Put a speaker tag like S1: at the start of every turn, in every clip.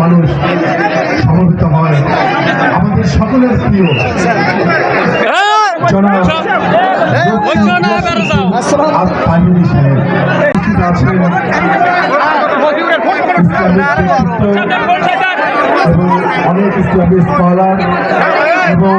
S1: মানুষ সমবেত হয়। আমাদের সকলের প্রিয়। জনাব এবং অনেক ইসলামী স্কলার এবং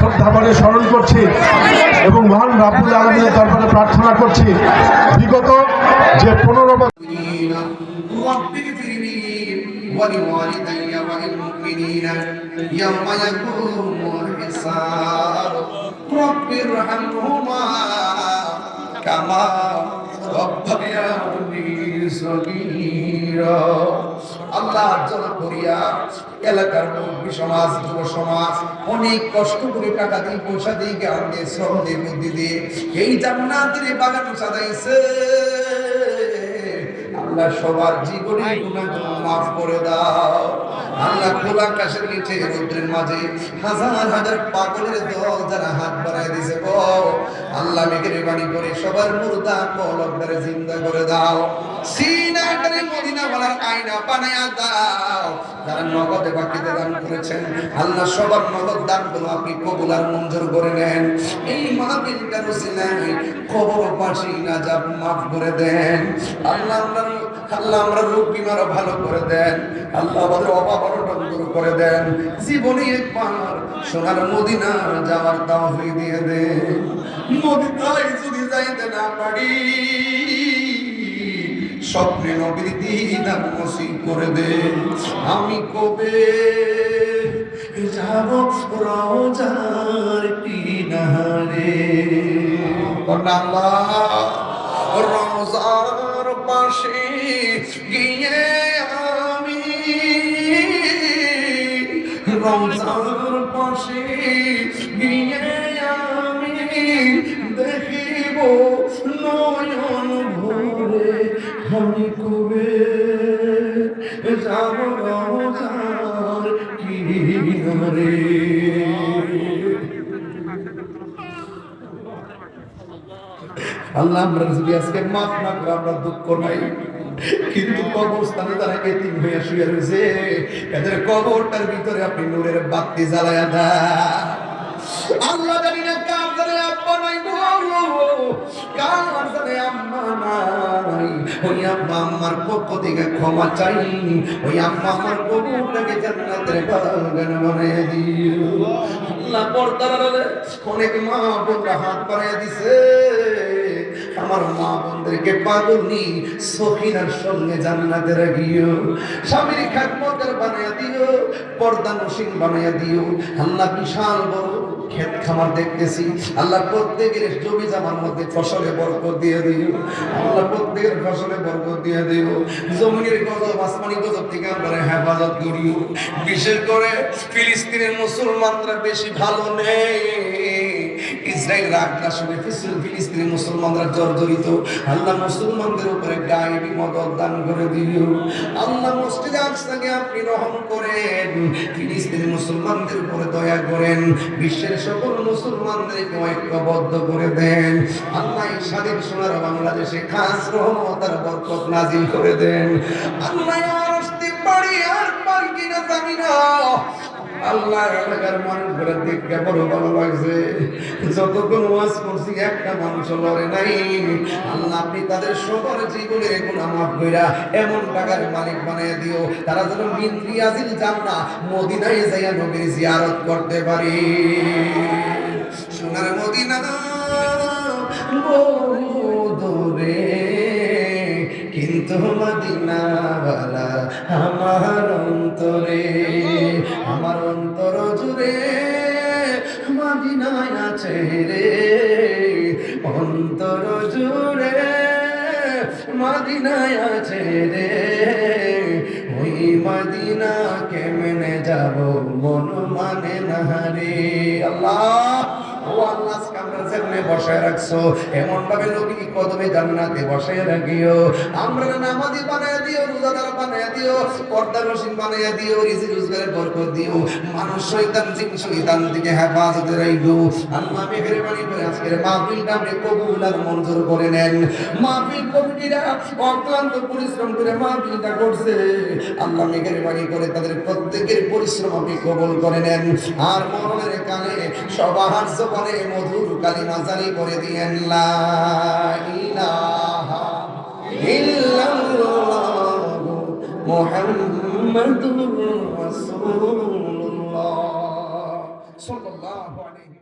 S1: শ্রদ্ধা বলে স্মরণ করছি এবং মহান রাবুল আলমীর দরবারে প্রার্থনা করছি বিগত যে পনেরো বছর
S2: رب اغفر لي ولوالدي وللمؤمنين يوم يقوم الحساب رب ارحمهما كما ربياني صغيرا আল্লাহ জল করিয়া এলাকার সমাজ যুব সমাজ অনেক কষ্ট করে টাকা দিয়ে পয়সা দিয়ে জ্ঞান দিয়ে শ্রম দিয়ে বুদ্ধি দিয়ে এই জান্নাতের বাগান সাজাইছে। আল্লাহ সবার জীবনে মাফ করে দাও। আল্লাহ খোলা আকাশের নিচে রৌদ্রের মাঝে হাজার হাজার পাগলের দল যারা হাত বাড়ায় দিছে গো। আল্লাহ মেঘের বাণী করে সবার মুর্দা ধরে জিন্দা করে দাও। সিনাটারে মদিনা বলার আয়না বানায়া দাও। যারা দান করেছেন, আল্লাহ সবার নগদ দানগুলো আপনি কবুল আর মঞ্জুর করে নেন। এই কবর পাশি মাফ করে দেন। আল্লাহ আমরা আল্লাহ আমরা রোগ ভালো করে দেন। আল্লাহ আমাদের অভাব অনটন দূর করে দেন। জীবনে একবার সোনার মদিনা যাওয়ার তাওফি দিয়ে দেন। যদি যাইতে না পারি, স্বপ্নে নবীর দিদার নসিব করে দে। আমি কবে যাব রোজার কিনারে? রোজার পাশে গিয়ে আমি রোজার পাশে গিয়ে আমি কবে যাব রোজার কিনারে আল্লাহ আমরা যদি আজকে মাফ না করে, আমরা দুঃখ নাই কিন্তু কবরস্থানে তারা এতিম হয়ে শুয়ে রয়েছে, এদের কবরটার ভিতরে আপনি নূরের বাতি জ্বালায়া আল্লাহ জানে ওই আম্মা আম্মার পক্ষ থেকে ক্ষমা চাই ওই আম্মা আমার জান্নাতের বাগান বানিয়ে দিও আল্লাহ অনেক মা বোনরা হাত বাড়িয়ে দিছে। আমার মা বোনদেরকে সখিনার সঙ্গে জান্নাতে রাখিও। স্বামীর খাকমতের বানিয়ে দিও, পর্দা নসীন বানিয়ে দিও। আল্লাহ বিশাল বড় ক্ষেত খামার দেখতেছি। আল্লাহ প্রত্যেকের জমি জামার মধ্যে ফসলে বরকত দিয়ে দিও। আল্লাহ প্রত্যেকের ফসলে বরকত দিয়ে দিও। জমিনের গজব, আসমানি গজব থেকে আমরা হেফাজত করিও বিশেষ করে ফিলিস্তিনের মুসলমানরা বেশি ভালো নেই। ইসরায়েল আগ্রাসনে ফিসিল ফিলিস্তিনি মুসলমানরা জর্জরিত। আল্লাহ মুসলমানদের উপরে গায়েবী মদত দান করে দিও। আল্লাহ মসজিদে আকসাকে আপনি রহম করেন। ফিলিস্তিনি মুসলমানদের উপরে দয়া করেন। বিশ্বের সকল মুসলমানদেরকে ঐক্যবদ্ধ করে দেন। আল্লাহ এই স্বাধীন সোনার বাংলাদেশে খাস রহমত আর বরকত নাজিল করে দেন। আল্লাহ আর আসতে পারি আর পারি কিনা জানি না। আল্লাহ এলাকার দেখতে বড় ভালো লাগছে। যতক্ষণ ওয়াজ করছি, একটা মানুষ লড়ে নাই। আল্লাহ, আপনি তাদের সবার মাফ কইরা এমন টাকার মালিক বানিয়ে দিও, তারা যেন মিন রিয়াজিল যান না মদিনায় যাইয়া নবীর জিয়ারত করতে পারি। সোনার মদিনা দূরে কিন্তু মদিনাওয়ালা আমার অন্তরে আছে রে অন্তর জুড়ে মদিনায় আছে রে। ওই মাদিনা মদিনা কেমনে যাব, মন মানে না রে। আল্লাহ, ও আল্লাহ আমরা বসায় মঞ্জুর করে নেন। পরিশ্রম করে মাহফিলটা করছে। আল্লাহ করে তাদের প্রত্যেকের পরিশ্রম আপনি কবুল করে নেন। আর মরণের কালে সবার জবানে মধুর কালিমা জারি করে দিয়েন মুহাম্মাদুর রাসূলুল্লাহ। সাল্লাল্লাহু আলাইহি